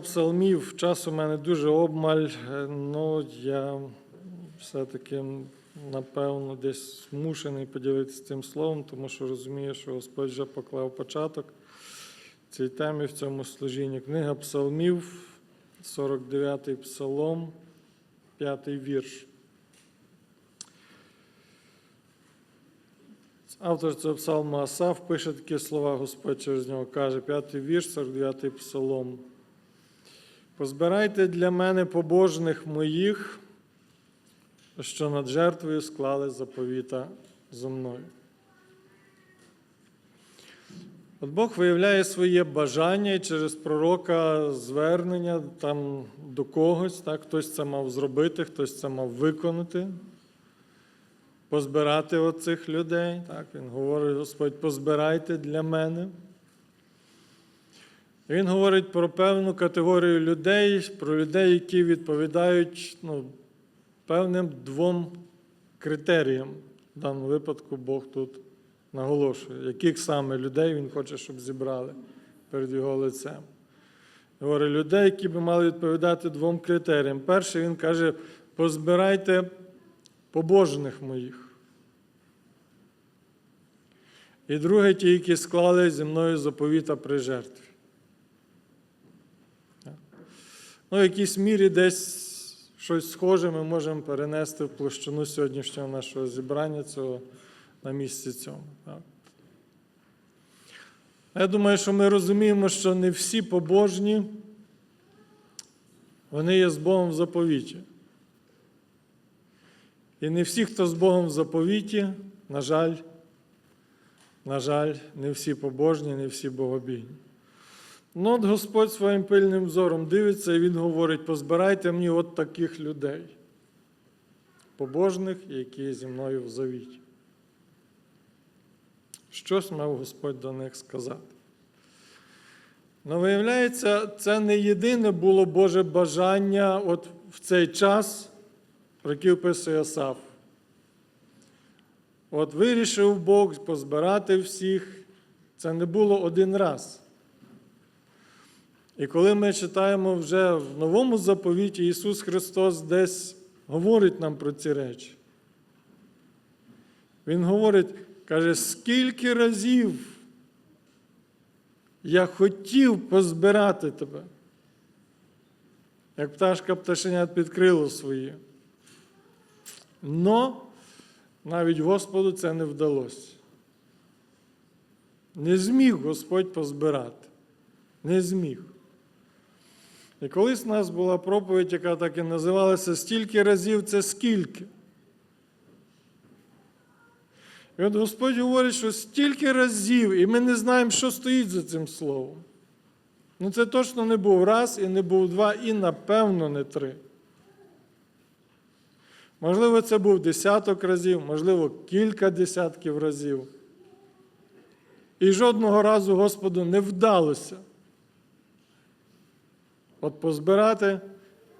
Псалмів, час у мене дуже обмаль, е, ну я все-таки, напевно, десь змушений поділитися цим словом, тому що розумію, що Господь вже поклав початок цій темі в цьому служінні. Книга псалмів, 49-й псалом, 5-й вірш. Автор цього псалму Асаф пише такі слова, Господь через нього каже, п'ятий вірш, 49-й псалом. Позбирайте для мене побожних моїх, що над жертвою склали заповіта зо мною. От Бог виявляє своє бажання і через пророка звернення там до когось, так, хтось це мав зробити, хтось це мав виконати позбирати оцих людей. Так, Він говорить, Господь, позбирайте для мене. Він говорить про певну категорію людей, про людей, які відповідають ну, певним двом критеріям. В даному випадку Бог тут наголошує, яких саме людей Він хоче, щоб зібрали перед його лицем. Говорить, людей, які би мали відповідати двом критеріям. Перший він каже, позбирайте побожних моїх. І друге, ті, які склали зі мною заповіта при жертві. Ну, в якійсь мірі десь щось схоже ми можемо перенести в площину сьогоднішнього нашого зібрання цього на місці цьому. Так. Я думаю, що ми розуміємо, що не всі побожні, вони є з Богом в заповіті. І не всі, хто з Богом в заповіті, на жаль, на жаль, не всі побожні, не всі богобійні. Ну, от Господь своїм пильним зором дивиться, і Він говорить: позбирайте мені от таких людей, побожних, які зі мною в завіті. Щось мав Господь до них сказати. Ну, виявляється, це не єдине було Боже бажання от в цей час, про який описує Асаф. От вирішив Бог позбирати всіх, це не було один раз. І коли ми читаємо вже в новому заповіті, Ісус Христос десь говорить нам про ці речі. Він говорить, каже, скільки разів я хотів позбирати тебе, як пташка пташенят під крило своє. Но навіть Господу це не вдалося. Не зміг Господь позбирати. Не зміг. І колись у нас була проповідь, яка так і називалася Стільки разів це скільки. І от Господь говорить, що стільки разів, і ми не знаємо, що стоїть за цим словом. Ну, це точно не був раз, і не був два, і напевно не три. Можливо, це був десяток разів, можливо, кілька десятків разів. І жодного разу Господу не вдалося. От позбирати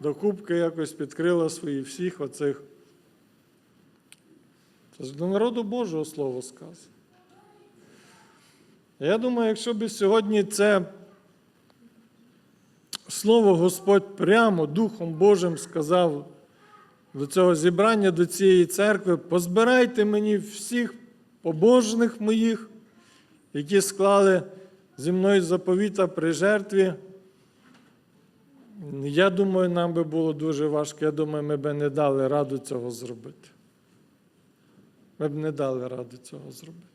до кубки якось підкрила свої всіх оцих. Це ж до народу Божого Слово сказано. Я думаю, якщо б сьогодні це слово Господь прямо Духом Божим сказав до цього зібрання, до цієї церкви, позбирайте мені всіх побожних моїх, які склали зі мною заповіта при жертві. Я думаю, нам би було дуже важко. Я думаю, ми б не дали раду цього зробити. Ми б не дали ради цього зробити.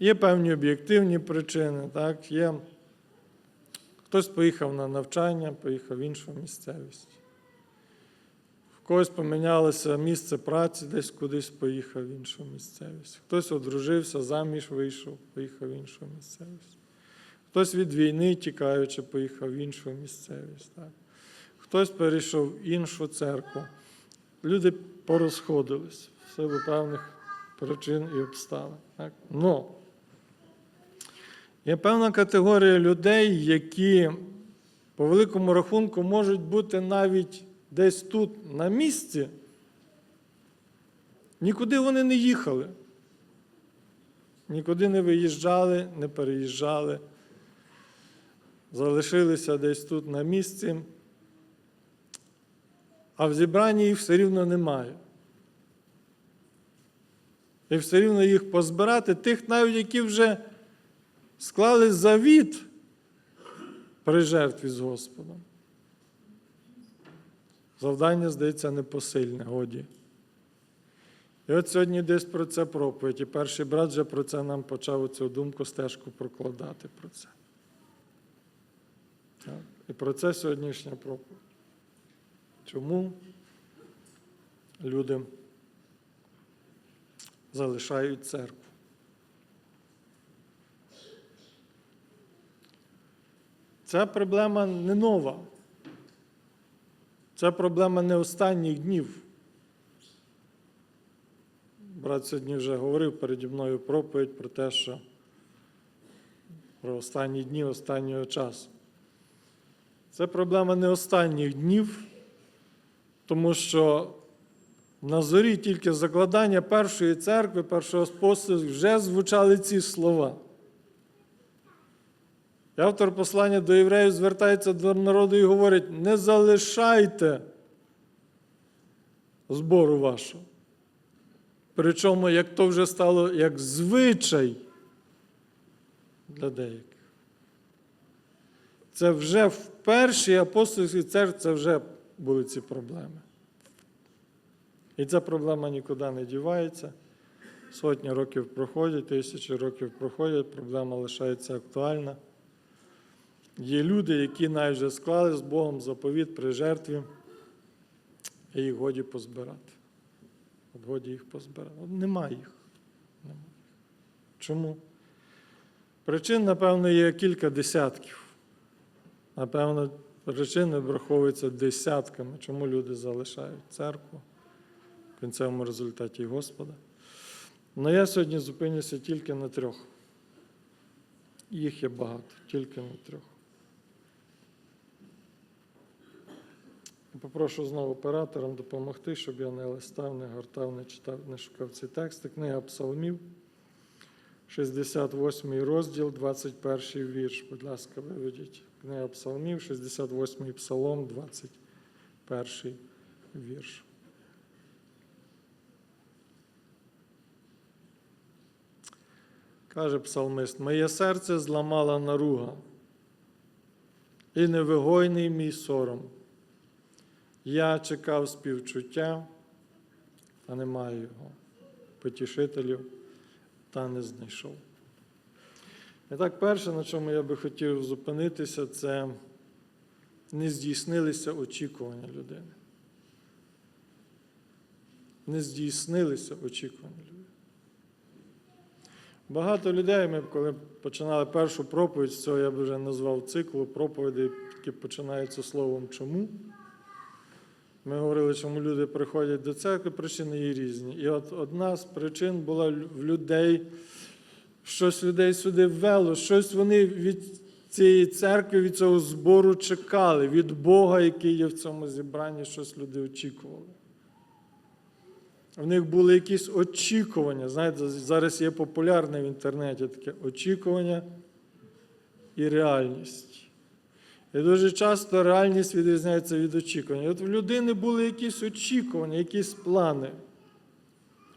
Є певні об'єктивні причини, так? Є. Хтось поїхав на навчання, поїхав в іншу місцевість. В когось помінялося місце праці, десь кудись поїхав в іншу місцевість. Хтось одружився, заміж вийшов, поїхав в іншу місцевість. Хтось від війни, тікаючи, поїхав в іншу місцевість. Так? Хтось перейшов в іншу церкву. Люди порозходились в силу певних причин і обставин. Так? Но є певна категорія людей, які по великому рахунку можуть бути навіть десь тут на місці. Нікуди вони не їхали. Нікуди не виїжджали, не переїжджали. Залишилися десь тут на місці, а в зібранні їх все рівно немає. І все рівно їх позбирати, тих навіть, які вже склали завіт при жертві з Господом. Завдання, здається, непосильне, годі. І от сьогодні десь про це проповідь. І перший брат вже про це нам почав цю думку стежку прокладати про це. І про це сьогоднішня проповідь. Чому люди залишають церкву? Ця проблема не нова. Це проблема не останніх днів. Брат сьогодні вже говорив переді мною проповідь про те, що про останні дні останнього часу. Це проблема не останніх днів, тому що на зорі тільки закладання першої церкви, першого способу вже звучали ці слова. І Автор послання до євреїв звертається до народу і говорить: не залишайте збору вашого. Причому, як то вже стало як звичай для деяких. Це вже в першій апостольській церкві це вже були ці проблеми. І ця проблема нікуди не дівається. Сотні років проходять, тисячі років проходять, проблема лишається актуальна. Є люди, які навіть вже склали з Богом заповіт при жертві, і їх годі позбирати. От годі їх позбирати. От нема їх. Нема. Чому? Причин, напевно, є кілька десятків. Напевно, причини враховуються десятками, чому люди залишають церкву в кінцевому результаті Господа. Але я сьогодні зупинюся тільки на трьох. Їх є багато, тільки на трьох. Попрошу знову операторам допомогти, щоб я не листав, не гортав, не читав, не шукав ці тексти. Книга Псалмів, 68 розділ, 21 вірш. Будь ласка, виведіть. Книга Псалмів, 68 псалом, 21 вірш. Каже псалмист: Моє серце зламала наруга, і невигойний мій сором. Я чекав співчуття, та не маю його, потішителів, та не знайшов. І так, перше, на чому я би хотів зупинитися, це не здійснилися очікування людини. Не здійснилися очікування людини. Багато людей, ми коли починали першу проповідь, з цього я б вже назвав циклу проповідей, які починаються словом чому. Ми говорили, чому люди приходять до церкви, причини є різні. І от одна з причин була в людей, щось людей сюди ввело, щось вони від цієї церкви, від цього збору чекали, від Бога, який є в цьому зібранні, щось люди очікували. В них були якісь очікування. Знаєте, зараз є популярне в інтернеті таке очікування і реальність. І дуже часто реальність відрізняється від очікувань. І От в людини були якісь очікування, якісь плани.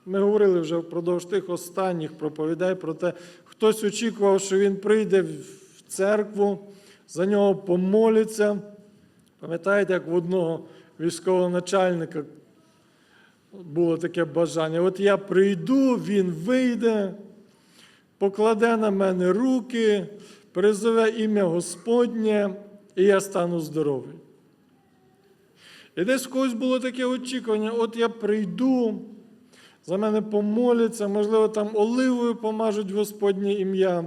Ми говорили вже впродовж тих останніх проповідей про те, хтось очікував, що він прийде в церкву, за нього помоляться. Пам'ятаєте, як в одного військового начальника було таке бажання. От я прийду, він вийде, покладе на мене руки, призове ім'я Господнє, і я стану здоровий. І десь в когось було таке очікування: от я прийду, за мене помоляться, можливо, там оливою помажуть Господнє ім'я,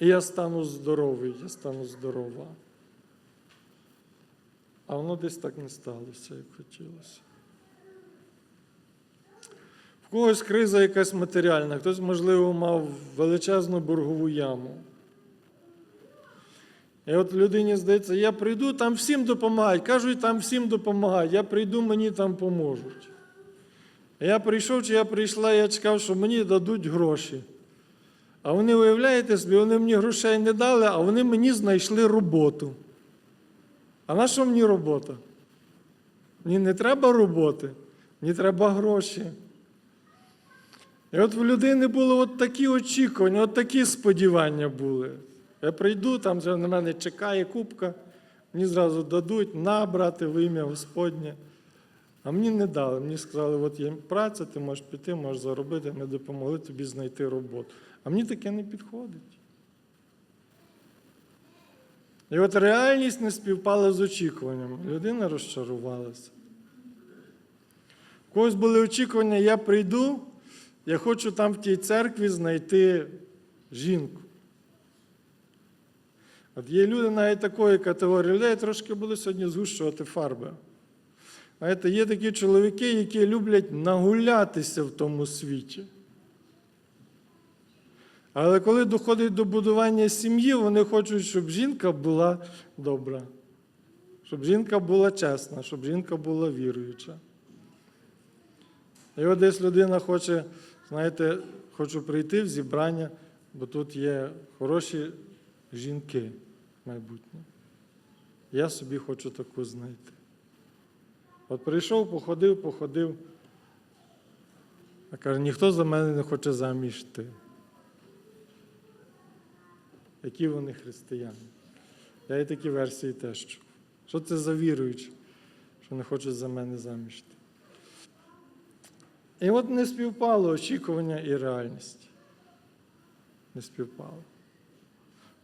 і я стану здоровий, я стану здорова. А воно десь так не сталося, як хотілося. В когось криза якась матеріальна, хтось, можливо, мав величезну боргову яму. І от людині здається, я прийду, там всім допомагають. Кажуть, там всім допомагають. Я прийду, мені там поможуть. Я прийшов, чи я прийшла, я чекав, що мені дадуть гроші. А вони, уявляєте собі, вони мені грошей не дали, а вони мені знайшли роботу. А на що мені робота? Мені не треба роботи, мені треба гроші. І от в людини були от такі очікування, от такі сподівання були. Я прийду, там вже на мене чекає кубка, мені зразу дадуть набрати в ім'я Господнє. А мені не дали. Мені сказали, от є праця, ти можеш піти, можеш заробити, ми допомогли тобі знайти роботу. А мені таке не підходить. І от реальність не співпала з очікуваннями. Людина розчарувалася. У когось були очікування, я прийду, я хочу там в тій церкві знайти жінку. От є люди навіть такої категорії людей, трошки буду сьогодні згущувати фарби. Знаєте, є такі чоловіки, які люблять нагулятися в тому світі. Але коли доходить до будування сім'ї, вони хочуть, щоб жінка була добра, щоб жінка була чесна, щоб жінка була віруюча. І от десь людина хоче, знаєте, хочу прийти в зібрання, бо тут є хороші жінки майбутнє. Я собі хочу таку знайти. От прийшов, походив, походив, а каже, ніхто за мене не хоче заміж йти. Які вони християни? Я і такі версії теж чув. Що це за віруючі, що не хочуть за мене заміж йти? І от не співпало очікування і реальність. Не співпало.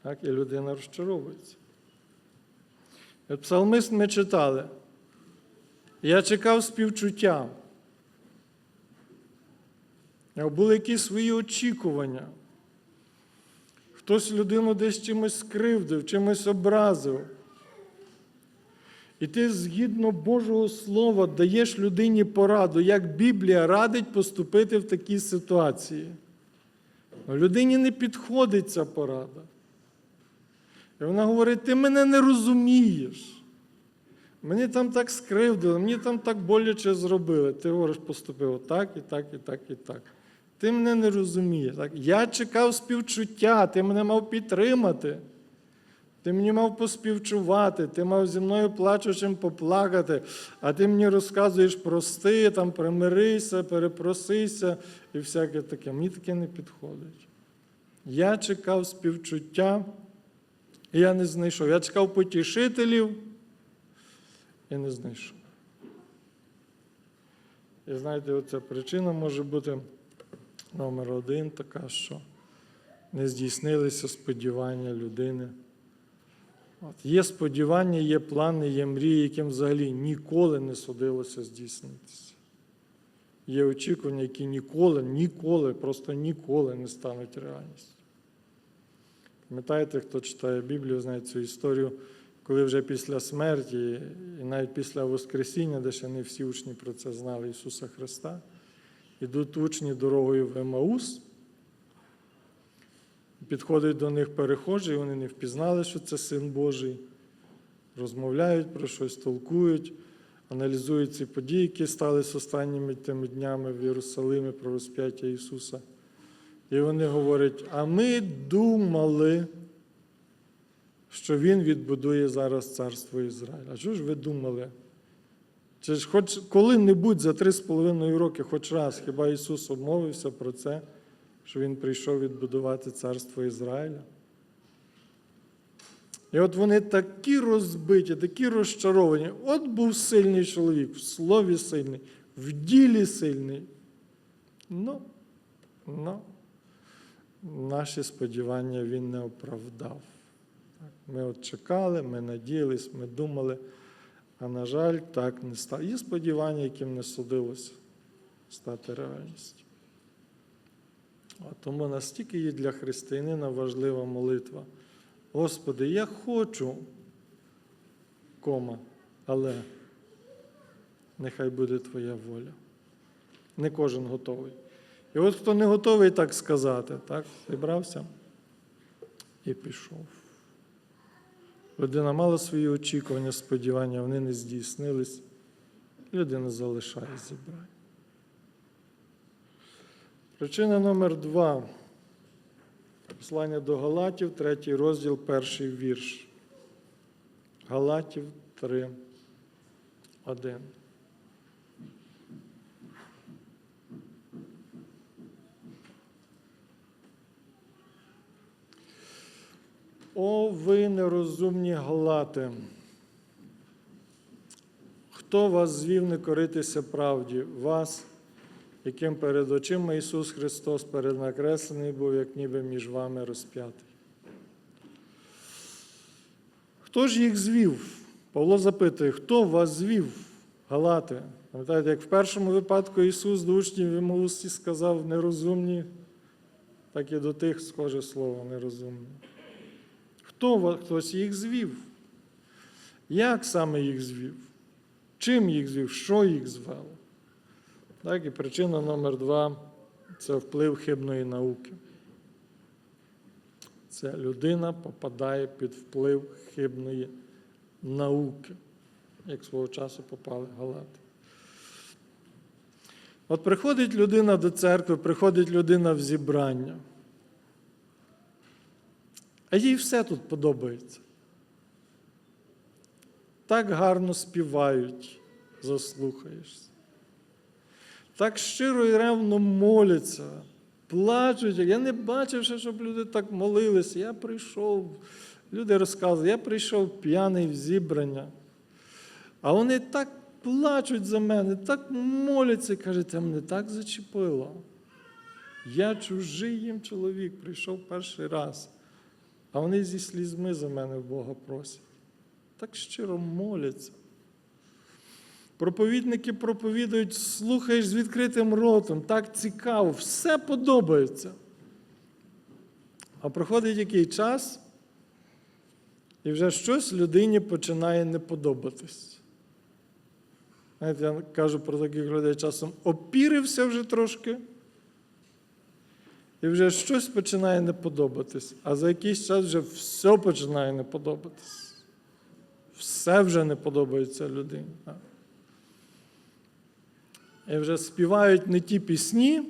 Так, і людина розчаровується. Псалмист ми читали. Я чекав співчуття. Були якісь свої очікування. Хтось людину десь чимось скривдив, чимось образив. І ти згідно Божого Слова даєш людині пораду, як Біблія радить поступити в такій ситуації. Но людині не підходить ця порада. І вона говорить: ти мене не розумієш. Мені там так скривдили, мені там так боляче зробили. Ти говориш, поступив так, і так, і так, і так. Ти мене не розумієш. Так? Я чекав співчуття, ти мене мав підтримати. Ти мені мав поспівчувати, ти мав зі мною плачучим поплакати, а ти мені розказуєш прости, там, примирися, перепросися і всяке таке. Мені таке не підходить. Я чекав співчуття, і я не знайшов. Я чекав потішителів і не знайшов. І знаєте, оця причина може бути номер один така, що не здійснилися сподівання людини. От. Є сподівання, є плани, є мрії, яким взагалі ніколи не судилося здійснитися. Є очікування, які ніколи, ніколи, просто ніколи не стануть реальністю. Пам'ятаєте, хто читає Біблію, знає цю історію, коли вже після смерті і навіть після Воскресіння, де ще не всі учні про це знали Ісуса Христа, ідуть учні дорогою в Емаус. Підходить до них перехожі, і вони не впізнали, що це Син Божий. Розмовляють про щось, толкують, аналізують ці події, які сталися останніми тими днями в Єрусалимі про розп'яття Ісуса. І вони говорять: а ми думали, що Він відбудує зараз царство Ізраїля. А що ж ви думали? Чи ж хоч коли-небудь за три з половиною роки, хоч раз, хіба Ісус обмовився про це? що він прийшов відбудувати царство Ізраїля. І от вони такі розбиті, такі розчаровані. От був сильний чоловік, в слові сильний, в ділі сильний. Ну, ну, наші сподівання він не оправдав. Ми от чекали, ми надіялись, ми думали, а на жаль, так не стало. Є сподівання, яким не судилося стати реальністю. Тому настільки є для християнина важлива молитва. Господи, я хочу, кома, але нехай буде Твоя воля. Не кожен готовий. І от хто не готовий так сказати, так, зібрався і пішов. Людина мала свої очікування, сподівання, вони не здійснились. Людина залишає зібрання. Причина номер два. Послання до Галатів, третій розділ, перший вірш. Галатів 3, 1. О, ви нерозумні галати! Хто вас звів не коритися правді? Вас, яким перед очима Ісус Христос переднакреслений був, як ніби між вами розп'ятий. Хто ж їх звів? Павло запитує, хто вас звів, Галати? Пам'ятаєте, як в першому випадку Ісус до учнів Імаусі сказав нерозумні, так і до тих схоже слово нерозумні. Хто хтось їх звів? Як саме їх звів? Чим їх звів? Що їх звело? Так, і причина номер два це вплив хибної науки. Це людина попадає під вплив хибної науки, як свого часу попали галати. От приходить людина до церкви, приходить людина в зібрання. А їй все тут подобається. Так гарно співають, заслухаєшся. Так щиро і ревно моляться, плачуть. Я не бачив ще, щоб люди так молилися. Я прийшов, люди розказують, я прийшов п'яний в зібрання. А вони так плачуть за мене, так моляться, кажуть, це мене так зачепило. Я чужий їм чоловік, прийшов перший раз. А вони зі слізьми за мене в Бога просять. Так щиро моляться. Проповідники проповідують, слухаєш з відкритим ротом, так цікаво, все подобається. А проходить який час, і вже щось людині починає не подобатись. Знаєте, я кажу про таких людей часом опірився вже трошки. І вже щось починає не подобатись, а за якийсь час вже все починає не подобатись. Все вже не подобається людині. І вже співають не ті пісні,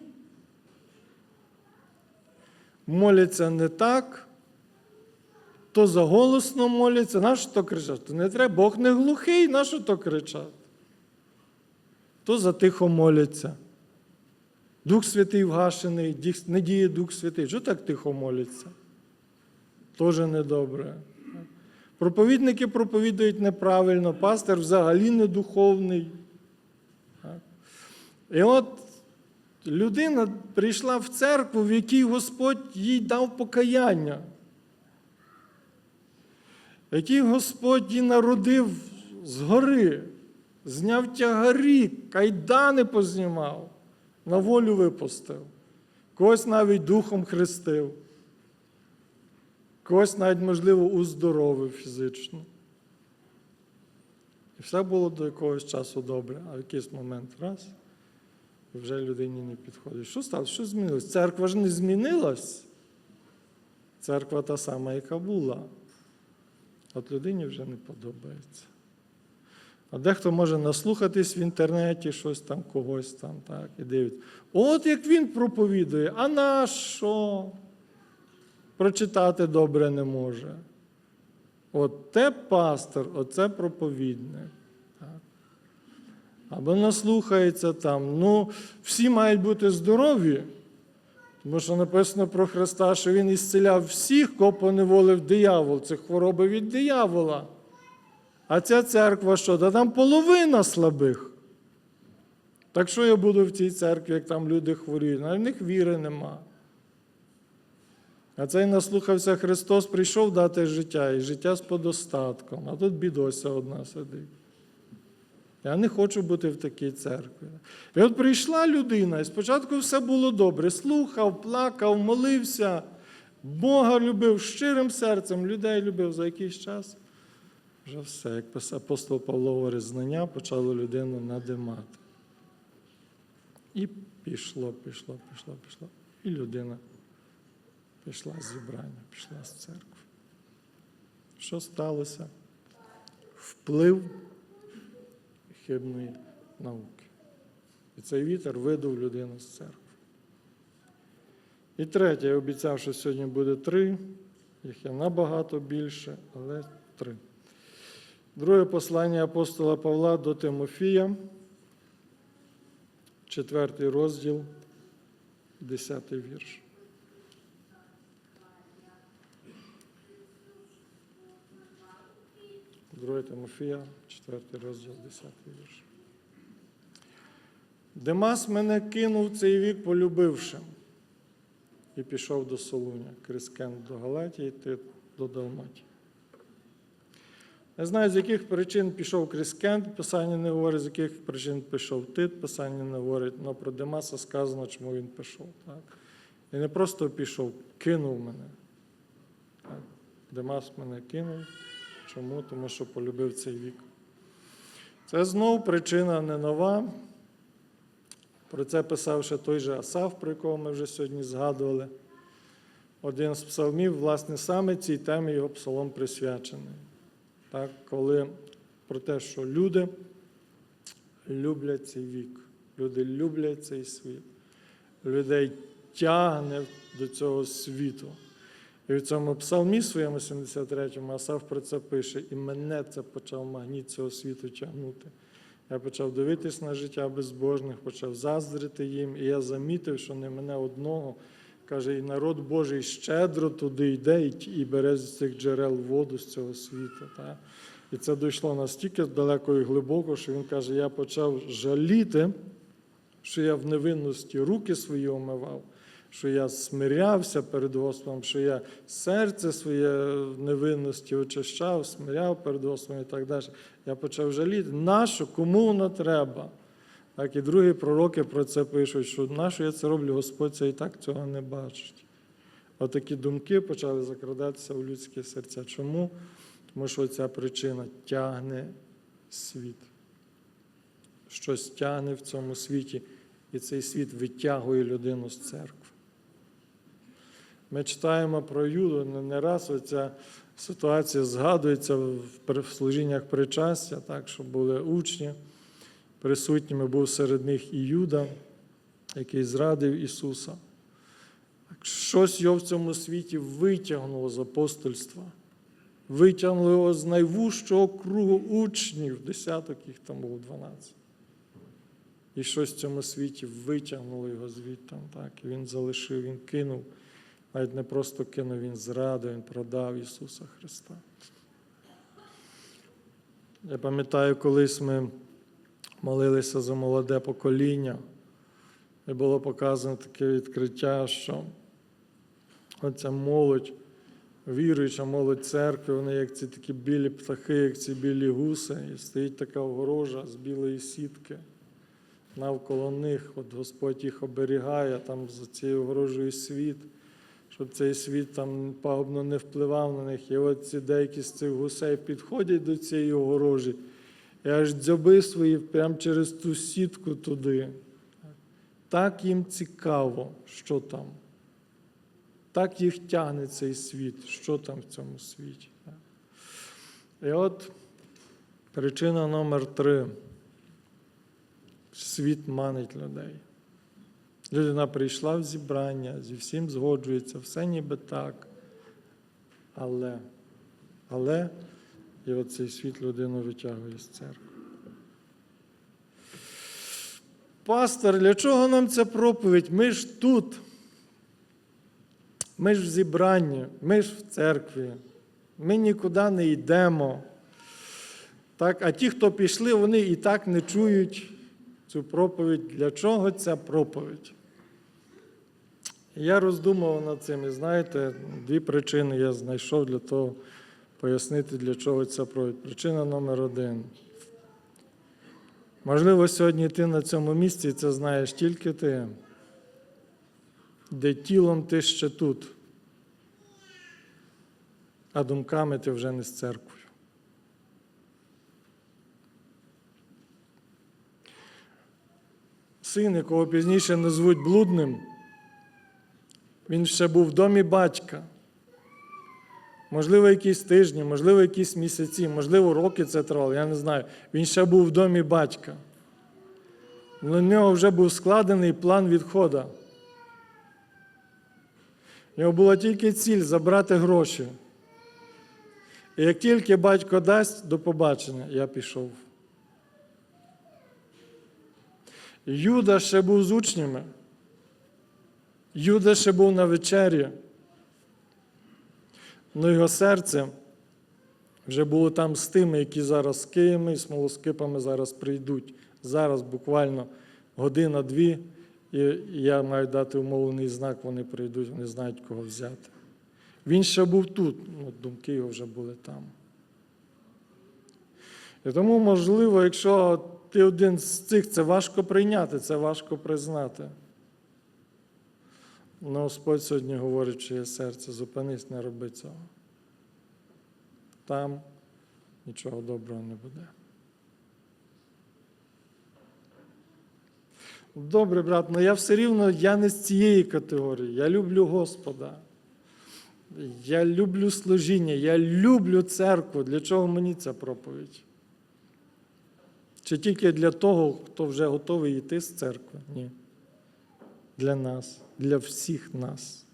моляться не так, то заголосно моляться, на що то кричать? То не треба, Бог не глухий, на що то кричать? То затихо моляться. Дух Святий вгашений, не діє Дух Святий. Що так тихо моляться? Тоже недобре. Проповідники проповідують неправильно, пастор взагалі не духовний. І от людина прийшла в церкву, в якій Господь їй дав покаяння, в якій Господь її народив згори, зняв тягарі, кайдани познімав на волю випустив, когось навіть духом хрестив, когось навіть, можливо, уздоровив фізично. І все було до якогось часу добре, а в якийсь момент раз, і вже людині не підходить. Що сталося? Що змінилось? Церква ж не змінилась. Церква та сама, яка була. От людині вже не подобається. А дехто може наслухатись в інтернеті щось там, когось там, так, і дивить. От як він проповідує, а на що? Прочитати добре не може. От те пастор, оце проповідник. Так. Або наслухається там. Ну, всі мають бути здорові, тому що написано про Христа, що Він ісціляв всіх, кого поневолив диявол. Це хвороби від диявола. А ця церква що? Та там половина слабих. Так що я буду в цій церкві, як там люди хворіють? А в них віри нема. А цей наслухався Христос, прийшов дати життя, і життя з подостатком. А тут бідося одна сидить. Я не хочу бути в такій церкві. І от прийшла людина, і спочатку все було добре. Слухав, плакав, молився, Бога любив щирим серцем, людей любив за якийсь час. Вже все, як писав апостол Павло говорить, знання почало людину надимати. І пішло, пішло, пішло, пішло. І людина пішла з зібрання, пішла з церкви. Що сталося? Вплив хибної науки. І цей вітер видав людину з церкви. І третє, я обіцяв, що сьогодні буде три, їх є набагато більше, але три. Друге послання апостола Павла до Тимофія, четвертий розділ, десятий вірш. Друге Тимофія, четвертий розділ, десятий вірш. Демас мене кинув цей вік, полюбивши, і пішов до Солуня, Крискен до Галатії, ти до Далматії. Не знаю, з яких причин пішов Крискент, Писання не говорить, з яких причин пішов Тит, Писання не говорить, але про Демаса сказано, чому він пішов. Так? І не просто пішов, кинув мене. Так? Демас мене кинув. Чому? Тому що полюбив цей вік. Це знов причина не нова. Про це писав ще той же Асаф, про якого ми вже сьогодні згадували. Один з псалмів, власне, саме цій темі його псалом присвячений. Так, коли про те, що люди люблять цей вік, люди люблять цей світ, людей тягне до цього світу. І в цьому псалмі своєму 73-му Асаф про це пише, і мене це почав магніт цього світу тягнути. Я почав дивитись на життя безбожних, почав заздрити їм, і я замітив, що не мене одного. Каже, і народ Божий щедро туди йде і- бере з цих джерел воду з цього світу. Та? І це дійшло настільки далеко і глибоко, що він каже: я почав жаліти, що я в невинності руки свої омивав, що я смирявся перед Господом, що я серце своє в невинності очищав, смиряв перед Господом і так далі. Я почав жаліти, нащо, кому воно треба? Так, і другі пророки про це пишуть, що нащо я це роблю, Господь це і так цього не бачить. Отакі думки почали закрадатися у людські серця. Чому? Тому що ця причина тягне світ. Щось тягне в цьому світі, і цей світ витягує людину з церкви. Ми читаємо про Юду, не- раз оця ситуація згадується в служіннях причастя, так, що були учні. Присутніми був серед них і Юда, який зрадив Ісуса. Щось його в цьому світі витягнуло з апостольства, витягнуло його з найвужчого кругу учнів, десяток їх там було 12. І щось в цьому світі витягнуло його звідти. Так, і він залишив, він кинув. Навіть не просто кинув, він зрадив, він продав Ісуса Христа. Я пам'ятаю, колись ми молилися за молоде покоління, і було показано таке відкриття, що оця молодь, віруюча молодь церкви, вони як ці такі білі птахи, як ці білі гуси, і стоїть така огорожа з білої сітки. Навколо них, от Господь їх оберігає, там за цією огорожею світ, щоб цей світ там пагубно не впливав на них. І от ці деякі з цих гусей підходять до цієї огорожі, і аж дзьоби свої прямо через ту сітку туди. Так їм цікаво, що там. Так їх тягне цей світ, що там в цьому світі. І от причина номер три. Світ манить людей. Людина прийшла в зібрання, зі всім згоджується, все ніби так. Але, але, і оцей світ людину витягує з церкви. Пастор, для чого нам ця проповідь? Ми ж тут. Ми ж в зібранні, ми ж в церкві. Ми нікуди не йдемо. Так, а ті, хто пішли, вони і так не чують цю проповідь. Для чого ця проповідь? Я роздумував над цим, і знаєте, дві причини я знайшов для того пояснити, для чого ця проповідь. Причина номер один. Можливо, сьогодні ти на цьому місці, і це знаєш тільки ти, де тілом ти ще тут, а думками ти вже не з церквою. Син, якого пізніше назвуть блудним, він ще був в домі батька. Можливо, якісь тижні, можливо, якісь місяці, можливо, роки це тривало, я не знаю. Він ще був в домі батька. На нього вже був складений план відходу. У нього була тільки ціль забрати гроші. І як тільки батько дасть до побачення, я пішов. Юда ще був з учнями. Юда ще був на вечері. Ну його серце вже було там з тими, які зараз з киями і смолоскипами зараз прийдуть. Зараз буквально година-дві, і я маю дати умовлений знак, вони прийдуть, вони знають, кого взяти. Він ще був тут, ну, думки його вже були там. І тому, можливо, якщо ти один з цих, це важко прийняти, це важко признати. Ну, Господь сьогодні говорить, що є серце, зупинись, не роби цього. Там нічого доброго не буде. Добре, брат, але я все рівно я не з цієї категорії. Я люблю Господа. Я люблю служіння, я люблю церкву. Для чого мені ця проповідь? Чи тільки для того, хто вже готовий йти з церкви? Ні. Для нас, для всіх нас.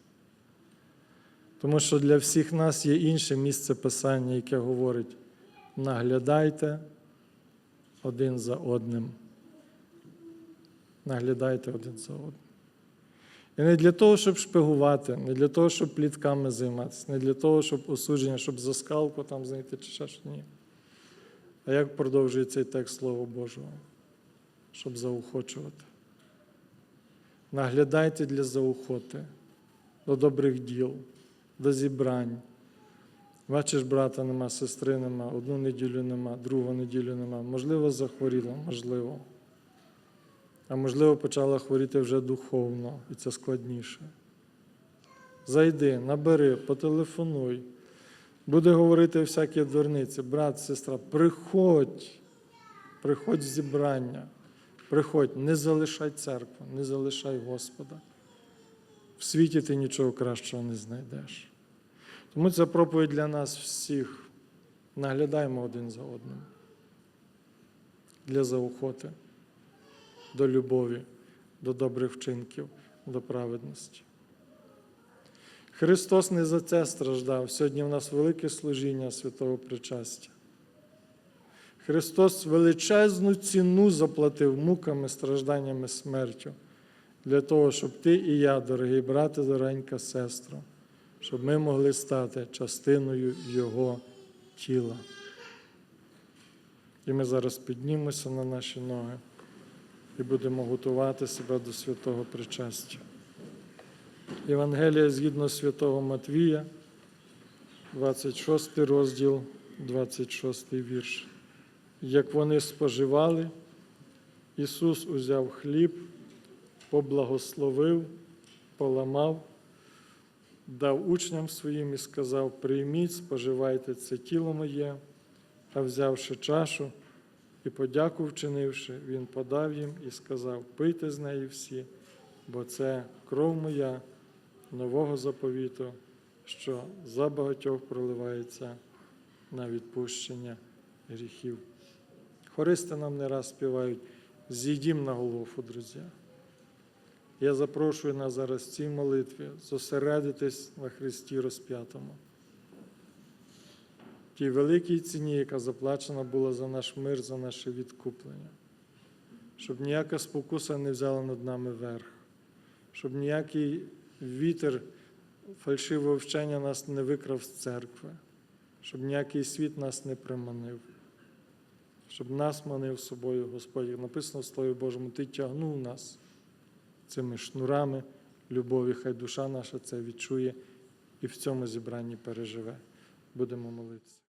Тому що для всіх нас є інше місце писання, яке говорить: наглядайте один за одним. Наглядайте один за одним. І не для того, щоб шпигувати, не для того, щоб плітками займатися, не для того, щоб осудження, щоб за скалку там знайти чи що ні. А як продовжує цей текст Слова Божого? Щоб заохочувати. Наглядайте для заохоти, до добрих діл, до зібрань. Бачиш, брата нема, сестри нема, одну неділю нема, другу неділю нема. Можливо, захворіла, можливо. А можливо, почала хворіти вже духовно, і це складніше. Зайди, набери, потелефонуй. Буде говорити всякі дурниці, брат, сестра, приходь, приходь в зібрання, приходь, не залишай церкву, не залишай Господа. В світі ти нічого кращого не знайдеш. Тому ця проповідь для нас всіх. Наглядаємо один за одним. Для заохоти, до любові, до добрих вчинків, до праведності. Христос не за це страждав. Сьогодні в нас велике служіння святого причастя. Христос величезну ціну заплатив муками, стражданнями, смертю для того, щоб ти і я, дорогий брате, дорогенька сестра, щоб ми могли стати частиною Його тіла. І ми зараз піднімемося на наші ноги і будемо готувати себе до святого причастя. Євангелія згідно святого Матвія, 26 розділ, 26 вірш. Як вони споживали, Ісус узяв хліб, поблагословив, поламав, дав учням своїм і сказав: Прийміть, споживайте це тіло моє, а взявши чашу і подяку вчинивши, Він подав їм і сказав: Пийте з неї всі, бо це кров моя нового заповіту, що за багатьох проливається на відпущення гріхів. Хористи нам не раз співають, з'їдім на Голгофу, друзі. Я запрошую нас зараз в цій молитві зосередитись на Христі розп'ятому. Тій великій ціні, яка заплачена була за наш мир, за наше відкуплення, щоб ніяка спокуса не взяла над нами верх, щоб ніякий вітер фальшивого вчення нас не викрав з церкви, щоб ніякий світ нас не приманив, щоб нас манив собою Господь. Як Написано в Слові Божому, Ти тягнув нас цими шнурами любові, хай душа наша це відчує і в цьому зібранні переживе. Будемо молитися.